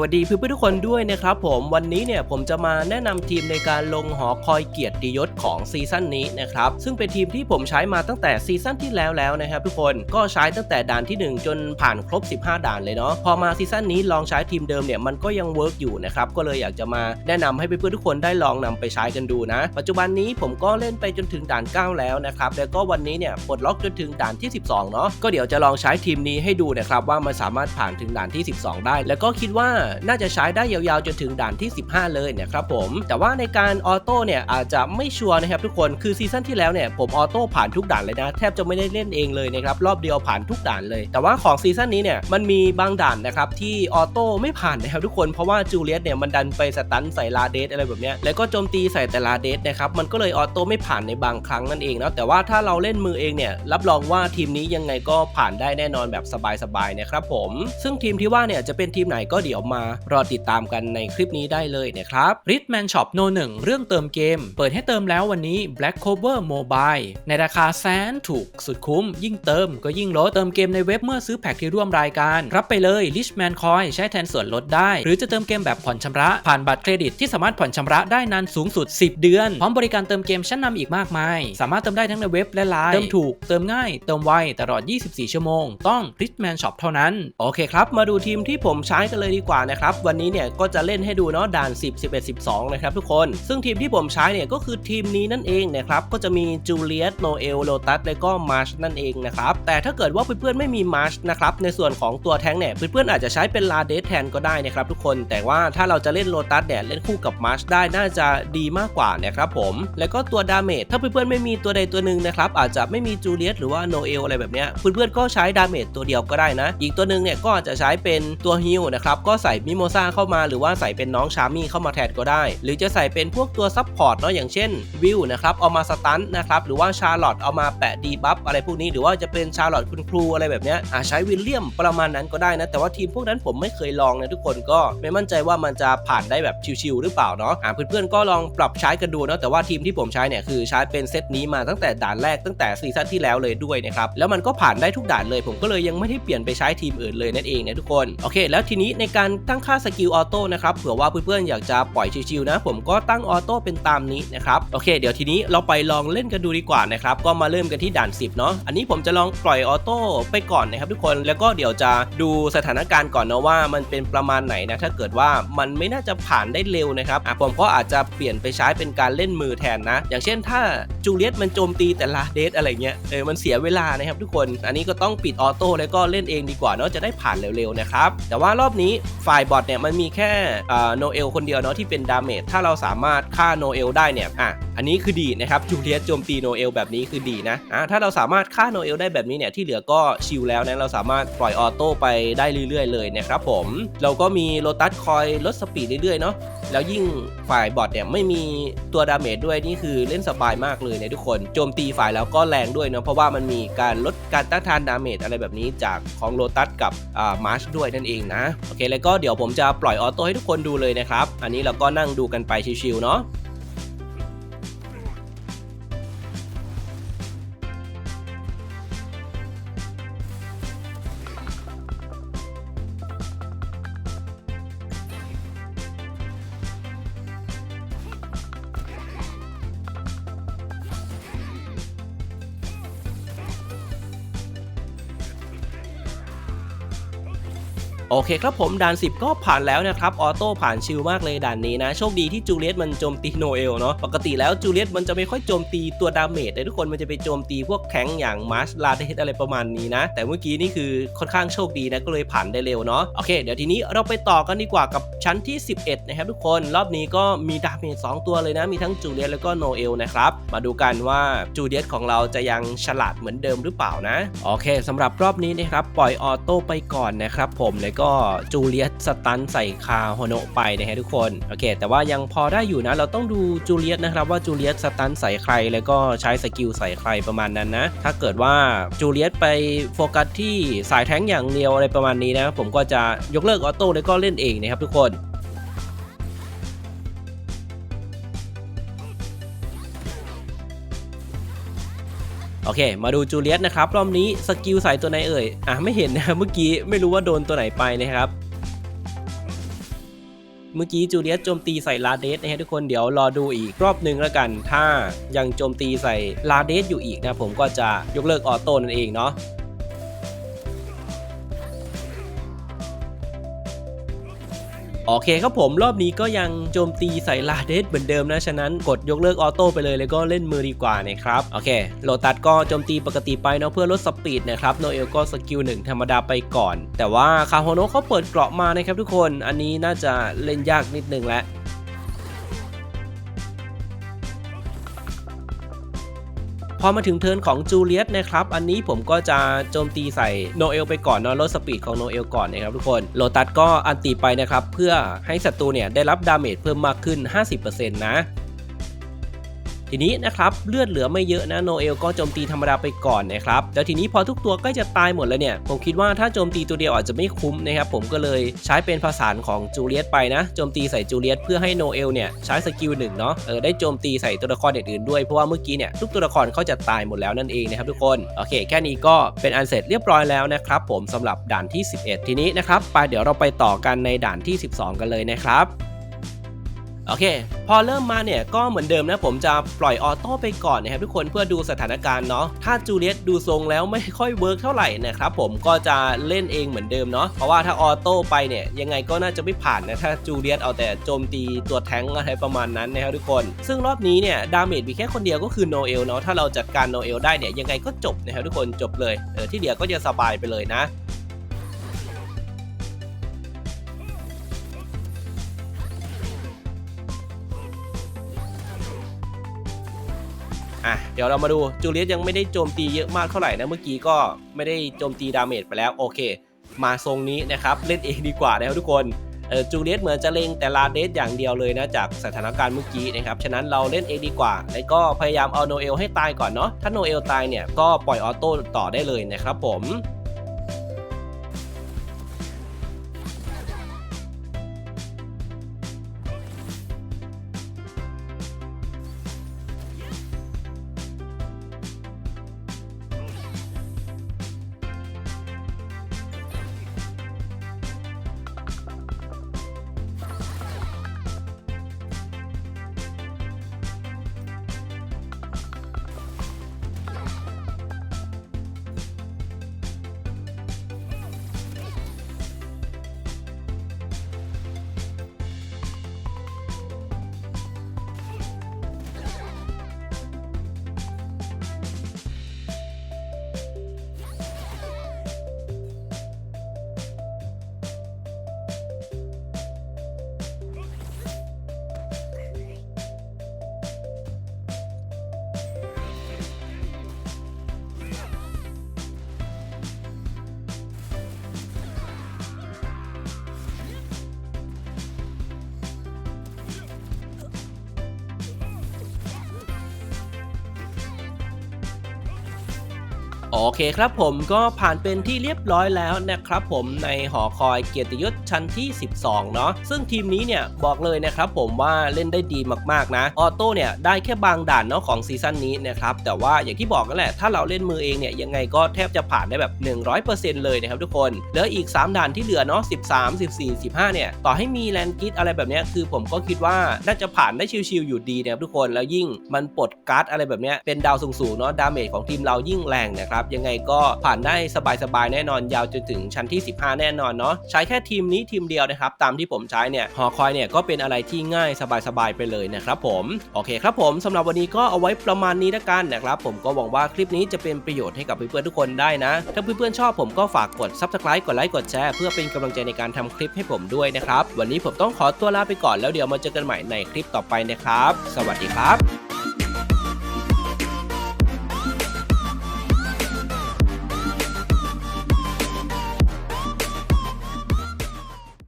วัสดีเพื่อนๆทุกคนด้วยนะครับผมวันนี้เนี่ยผมจะมาแนะนำทีมในการลงหอคอยเกียรติยศของซีซั่นนี้นะครับซึ่งเป็นทีมที่ผมใช้มาตั้งแต่ซีซั่นที่แล้วแล้วนะครับทุกคนก็ใช้ตั้งแต่ด่านที่ 1 จนผ่านครบ 15 ด่านเลยเนาะพอมาซีซั่นนี้ลองใช้ทีมเดิมเนี่ยมันก็ยังเวิร์กอยู่นะครับก็เลยอยากจะมาแนะนำให้เพื่อนๆทุกคนได้ลองนำไปใช้กันดูนะ ปัจจุบันนี้ผมก็เล่นไปจนถึงด่าน 9 แล้วนะครับแล้วก็วันนี้เนี่ยปลดล็อกจนถึงด่านที่ 12เนาะก็เดี๋ยวจะลองใช้ทีมนี้ให้ดูนะครับว่ามันสามารถผ่านถึงด่านที่ 12 ได้ แล้วก็คิดว่าน่าจะใช้ได้ยาวๆจนถึงด่านที่ 15 เลยนะครับผม แต่ว่าในการออโต้เนี่ยอาจจะไม่ชัวร์นะครับทุกคน คือซีซั่นที่แล้วเนี่ยผมออโต้ผ่านทุกด่านเลยนะ แทบจะไม่ได้เล่นเองเลยนะครับรอบเดียวผ่านทุกด่านเลย แต่ว่าของซีซั่นนี้เนี่ยมันมีบางด่านนะครับที่ออโต้ไม่ผ่านนะครับทุกคนเพราะว่าจูเลียสเนี่ยมันดันไปสตันใส่ลาเดสอะไรแบบเนี้ยแล้วก็โจมตีใส่แต่ลาเดสนะครับมันก็เลยออโต้ไม่ผ่านในบางครั้งนั่นเองนะแต่ว่าถ้าเราเล่นมือเองเนี่ยรับรองว่าทีมนี้ยังไงก็ผ่านได้แน่นอนแบบสบายๆนะครับผม ซึ่งทีมที่ว่าเนี่ยจะเป็นทีมไหนก็เดี๋ยวมารอติดตามกันในคลิปนี้ได้เลยนะครับ Ritman Shop No 1เรื่องเติมเกม เปิดให้เติมแล้ววันนี้ Black Cover Mobile ในราคาแสนถูกสุดคุ้ม ยิ่งเติมก็ยิ่งลดเติมเกมในเว็บเมื่อซื้อแพ็กที่ร่วมรายการ รับไปเลย Richman Coin ใช้แทนส่วนลดได้ หรือจะเติมเกมแบบผ่อนชำระ ผ่านบัตรเครดิตที่สามารถผ่อนชำระได้นานสูงสุด 10 เดือน พร้อมบริการเติมเกมชั้นนำอีกมากมาย สามารถเติมได้ทั้งในเว็บและไลน์เติมถูกเติมง่าย เติมไวตลอด 24 ชั่วโมง ต้อง Richman Shop เท่านั้น โอเคครับ มาดูทีมที่ผมใช้กันเลยดีกว่านะครับ วันนี้เนี่ยก็จะเล่นให้ดูเนาะด่าน 10 11 12 นะครับทุกคน ซึ่งทีมที่ผมใช้เนี่ยก็คือทีมนี้นั่นเองนะครับ ก็จะมีจูเลียสโนเอลโลตัสและก็มาร์ชนั่นเองนะครับ แต่ถ้าเกิดว่าเพื่อนๆไม่มีมาร์ชนะครับ ในส่วนของตัวแท้งเนี่ยเพื่อนๆอาจจะใช้เป็นลาเดสแทนก็ได้นะครับทุกคน แต่ว่าถ้าเราจะเล่นโลตัสเนี่ยเล่นคู่กับมาร์ชได้น่าจะดีมากกว่านะครับผม แล้วก็ตัวดาเมจถ้าเพื่อนๆไม่มีตัวใดตัวหนึ่งนะครับอาจจะไม่มีจูเลียสหรือว่าโนเอลอะไรแบบเนี้ยเพื่อนๆก็ใช้ดาเมจตัวเดียวก็ได้นะ อีกตัวหนึ่งเนี่ยก็อาจจะใช้เป็นตัวฮิลนะครับก็ใส่มิโมซาเข้ามาหรือว่าใส่เป็นน้องชามี่เข้ามาแทนก็ได้ หรือจะใส่เป็นพวกตัวซับพอร์ตเนาะอย่างเช่นวิวนะครับเอามาสตันนะครับหรือว่าชาร์ลอตเอามาแปะดีบัฟอะไรพวกนี้หรือว่าจะเป็นชาร์ลอตคุณครูอะไรแบบเนี้ยอาใช้วิลเลียมประมาณนั้นก็ได้นะแต่ว่าทีมพวกนั้นผมไม่เคยลองนะทุกคนก็ไม่มั่นใจว่ามันจะผ่านได้แบบชิวๆหรือเปล่าเนาะอ่าเพื่อนๆก็ลองปรับใช้กันดูเนาะแต่ว่าทีมที่ผมใช้เนี่ยคือใช้เป็นเซตนี้มาตั้งแต่ด่านแรกตั้งแต่ซีซั่นที่แล้วเลยด้วยนะครับแล้วมันก็ผ่านได้ทุกด่านเลย ผมก็เลยยังไม่ได้เปลี่ยนไปใช้ทีมอื่นเลยนั่นเองนะทุกคนโอเค แล้วทีนี้ในการตั้งค่าสกิลออโต้นะครับเผื่อว่าเพื่อนๆอยากจะปล่อยชิวๆนะ ผมก็ตั้งออโต้เป็นตามนี้นะครับโอเค เดี๋ยวทีนี้เราไปลองเล่นกันดูดีกว่านะครับก็มาเริ่มกันที่ด่าน 10 เนาะอันนี้ผมจะลองปล่อยออโต้ไปก่อนนะครับทุกคนแล้วก็เดี๋ยวจะดูสถานการณ์ก่อนนะว่ามันเป็นประมาณไหนนะถ้าเกิดว่ามันไม่น่าจะผ่านได้เร็วนะครับอะผมก็อาจจะเปลี่ยนไปใช้เป็นการเล่นมือแทนนะ อย่างเช่นถ้าจูเลียตมันโจมตีแต่ละเดทอะไรเงี้ยเออมันเสียเวลานะครับทุกคน อันนี้ก็ต้องปิดออโต้แล้วก็เล่นเองดีกว่าเนาะจะได้ผ่านเร็วๆนะครับแต่ว่ารอบนี้ฝ่ายบอทเนี่ยมันมีแค่โนเอลคนเดียวเนาะที่เป็นดาเมจถ้าเราสามารถฆ่าโนเอลได้เนี่ยอะอันนี้คือดีนะครับจูเลียตโจมตีโนเอลแบบนี้คือดีนะอะถ้าเราสามารถฆ่าโนเอลได้แบบนี้เนี่ยที่เหลือก็ชิลแล้วนะเราสามารถปล่อยออโต้ไปได้เรื่อยๆ เลยนะครับผมเราก็มีโลตัสคอยลดสปีดเรื่อยๆเนาะแล้วยิ่งฝ่ายบอทเนี่ยไม่มีตัวดาเมจด้วยนี่คือเล่นสบายมากเลยนะทุกคนโจมตีฝ่ายแล้วก็แรงด้วยเนาะเพราะว่ามันมีการลดการต้านทานดาเมจอะไรแบบนี้จากของโลตัสกับอ่ามาร์ชด้วยนั่นเองนะโอเคแล้วก็เดี๋ยวผมจะปล่อยออโต้ให้ทุกคนดูเลยนะครับ อันนี้เราก็นั่งดูกันไปชิวๆเนาะ โอเคครับผมด่าน 10 ก็ผ่านแล้วนะครับออโต้ผ่านชิลมากเลยด่านนี้นะ โชคดีที่จูเลียตมันโจมตีโนเอลเนาะปกติแล้วจูเลียตมันจะไม่ค่อยโจมตีตัวดาเมจแต่ทุกคนมันจะไปโจมตีพวกแข็งอย่างมาร์ชลาเดสอะไรประมาณนี้นะ แต่เมื่อกี้นี่คือค่อนข้างโชคดีนะก็เลยผ่านได้เร็วเนาะโอเคเดี๋ยวทีนี้เราไปต่อกันดีกว่ากับชั้นที่ 11 นะครับทุกคนรอบนี้ก็มีดาเมจ2ตัวเลยนะ มีทั้งจูเลียตแล้วก็โนเอลนะครับมาดูกันว่าจูเลียตของเราจะยังฉลาดเหมือนเดิมหรือเปล่านะโอเคสำหรับรอบนี้นะครับปล่อยออโต้ไปก่อนนะครับผมแล้วก็จูเลียตสตันใส่คาโฮโนะไปนะฮะทุกคนโอเค แต่ว่ายังพอได้อยู่นะเราต้องดูจูเลียตนะครับว่าจูเลียตสตันใส่ใคร แล้วก็ใช้สกิลใส่ใครประมาณนั้นนะถ้าเกิดว่าจูเลียตไปโฟกัสที่สายแท้งอย่างเดียวอะไรประมาณนี้นะผมก็จะยกเลิกออโต้แล้วก็เล่นเองนะครับทุกคน โอเค มาดูจูเลียตนะครับ รอบนี้สกิลใส่ตัวไหนเอ่ย อะไม่เห็นนะเมื่อกี้ไม่รู้ว่าโดนตัวไหนไปนะครับ เมื่อกี้จูเลียสโจมตีใส่ลาเดสนะฮะทุกคนเดี๋ยวรอดูอีกรอบหนึ่งแล้วกัน ถ้ายังโจมตีใส่ลาเดสอยู่อีกนะผมก็จะยกเลิกออโต้นั่นเองเนาะ โอเคครับผมรอบนี้ก็ยังโจมตีใส่ลาเดสเหมือนเดิมนะ ฉะนั้นกดยกเลิกออโต้ไปเลย แล้วก็เล่นมือดีกว่านะครับ โอเคโลตัสก็โจมตีปกติไปเนาะเพื่อลดสปีดนะครับโนเอลก็สกิลหนึ่งธรรมดาไปก่อน แต่ว่าคาโฮโนเขาเปิดเกราะมานะครับทุกคนอันนี้น่าจะเล่นยากนิดนึงแล้ว อมาถึงเทิร์นของจูเลียตนะครับ อันนี้ผมก็จะโจมตีใส่โนเอลไปก่อนเนาะลดสปีดของโนเอลก่อนนะครับทุกคนโลตัสก็อันตีไปนะครับ เพื่อให้ศัตรูเนี่ยได้รับดาเมจเพิ่มมากขึ้น 50%นะ ทีนี้นะครับเลือดเหลือไม่เยอะนะโนเอลก็โจมตีธรรมดาไปก่อนนะครับแล้วทีนี้พอทุกตัวใกล้จะตายหมดแล้วเนี่ยผมคิดว่าถ้าโจมตีตัวเดียวอาจจะไม่คุ้มนะครับผมก็เลยใช้เป็นภาษานของจูเลียตไปนะโจมตีใส่จูเลียตเพื่อให้โนเอลเนี่ยใช้สกิลหนึ่งเนาะเออได้โจมตีใส่ตัวละครอื่นๆด้วยเพราะว่าเมื่อกี้เนี่ยทุกตัวละครเขาจะตายหมดแล้วนั่นเองนะครับทุกคนโอเค แค่นี้ก็เป็นอันเสร็จเรียบร้อยแล้วนะครับผมสำหรับด่านที่ 11 ทีนี้นะครับไปเดี๋ยวเราไปต่อกันในด่านที่ 12 กันเลยนะครับ โอเค พอเริ่มมาเนี่ยก็เหมือนเดิมนะผมจะปล่อยออโต้ไปก่อนนะครับทุกคนเพื่อดูสถานการณ์เนาะถ้าจูเลียตดูทรงแล้วไม่ค่อยเวิร์กเท่าไหร่นะครับผมก็จะเล่นเองเหมือนเดิมเนาะเพราะว่าถ้าออโต้ไปเนี่ยยังไงก็น่าจะไม่ผ่านนะถ้าจูเลียตเอาแต่โจมตีตัวแท้งอะไรประมาณนั้นนะครับทุกคน ซึ่งรอบนี้เนี่ยดาเมจมีแค่คนเดียวก็คือโนเอลเนาะถ้าเราจัดการโนเอลได้เนี่ยยังไงก็จบนะครับทุกคนจบเลยเออที่เหลือก็จะสบายไปเลยนะ อะเดี๋ยวเรามาดูจูเลียสยังไม่ได้โจมตีเยอะมากเท่าไหร่นะเมื่อกี้ก็ไม่ได้โจมตีดาเมจไปแล้วโอเค มาทรงนี้นะครับเล่นเองดีกว่านะครับทุกคนเออจูเลียสเหมือนจะเล็งแต่ลาเดสอย่างเดียวเลยนะจากสถานการณ์เมื่อกี้นะครับ ฉะนั้นเราเล่นเองดีกว่า แล้วก็พยายามเอาโนเอลให้ตายก่อนเนาะ ถ้าโนเอลตายเนี่ยก็ปล่อยออโต้ต่อได้เลยนะครับผม โอเคครับผมก็ผ่านเป็นที่เรียบร้อยแล้วนะครับผมในหอคอยเกียรติยศชั้นที่ 12 เนาะซึ่งทีมนี้เนี่ยบอกเลยนะครับผมว่าเล่นได้ดีมากๆนะออโต้เนี่ยได้แค่บางด่านเนาะของซีซั่นนี้นะครับแต่ว่าอย่างที่บอกกันแหละ ถ้าเราเล่นมือเองเนี่ยยังไงก็แทบจะผ่านได้แบบ 100%เลยนะครับทุกคนเหลืออีก 3 ด่านที่เหลือเนาะ13 14 15 เนี่ยต่อให้มีแลนกิทอะไรแบบเนี้ยคือผมก็คิดว่าน่าจะผ่านได้ชิวๆอยู่ดีนะครับทุกคนแล้วยิ่งมันปลดการ์ดอะไรแบบเนี้ยเป็นดาวสูงๆเนาะดาเมจของทีมเรายิ่งแรงนะครับยังไงก็ผ่านได้สบายๆแน่นอนยาวจนถึงชั้นที่ 15 แน่นอนเนาะใช้แค่ทีมนี้ทีมเดียวนะครับตามที่ผมใช้เนี่ยหอคอยเนี่ยก็เป็นอะไรที่ง่ายสบายๆไปเลยนะครับผมโอเคครับผมสำหรับวันนี้ก็เอาไว้ประมาณนี้ละกันนะครับผมก็หวังว่าคลิปนี้จะเป็นประโยชน์ให้กับเพื่อนๆทุกคนได้นะ ถ้าเพื่อนๆชอบผมก็ฝากกด subscribe กดไลค์กดแชร์เพื่อเป็นกำลังใจในการทำคลิปให้ผมด้วยนะครับวันนี้ผมต้องขอตัวลาไปก่อนแล้วเดี๋ยวมาเจอกันใหม่ในคลิปต่อไปนะครับ สวัสดีครับ